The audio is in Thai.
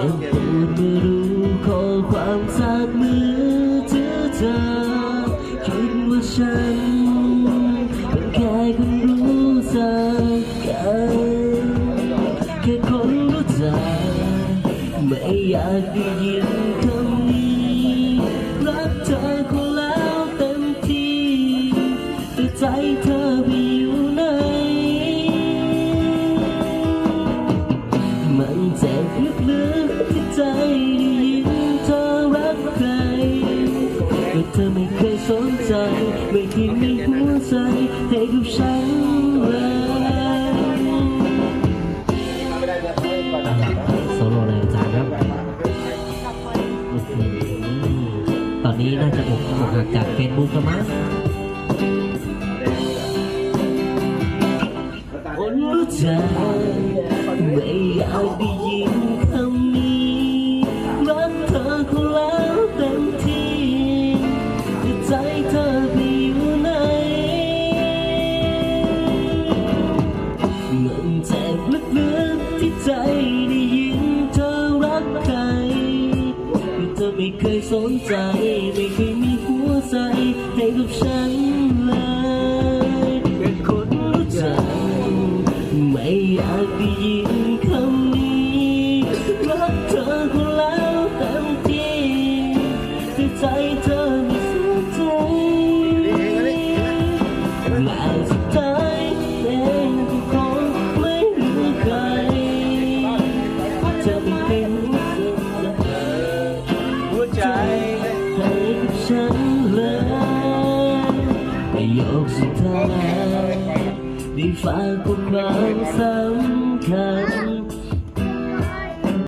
จ็บปวดเมื่อรู้ข้อความจากมือถือเธอคิดว่าฉันเป็นแค่คนรู้จักกันแค่คนรู้จักไม่อยากได้ยินคำนี้ มันเจ็บลึกๆที่ใจได้ยินเธอรักใครแต่เธอไม่เคยสนใจ ไม่เคยมีหัวใจให้กับฉันเลยโซโลเลยอาจารย์ครับตอนนี้น่าจะอกอกหักจากเฟซบุ๊กแล้วมั้งคนรู้ใจ ไม่อยากได้ยินคำนี้รักเธอคนแล้วเต็มที่แต่ใจเธอไปอยู่ไหนมันเจ็บลึกๆที่ใจได้ยินเธอรักใครแต่เธอไม่เคยสนใจ ไม่เคยมีหัวใจให้กับฉันเลย ไม่อยากได้ยินคำนี้รักเธอคนแล้วเต็มที่แต่ใจเธอไม่สนใจและสุดท้ายเองก็คงไม่มีใครจะไม่เป็นหัวใจให้กับฉันเลยประโยคสุดท้าย ได้ฝากความสำคัญ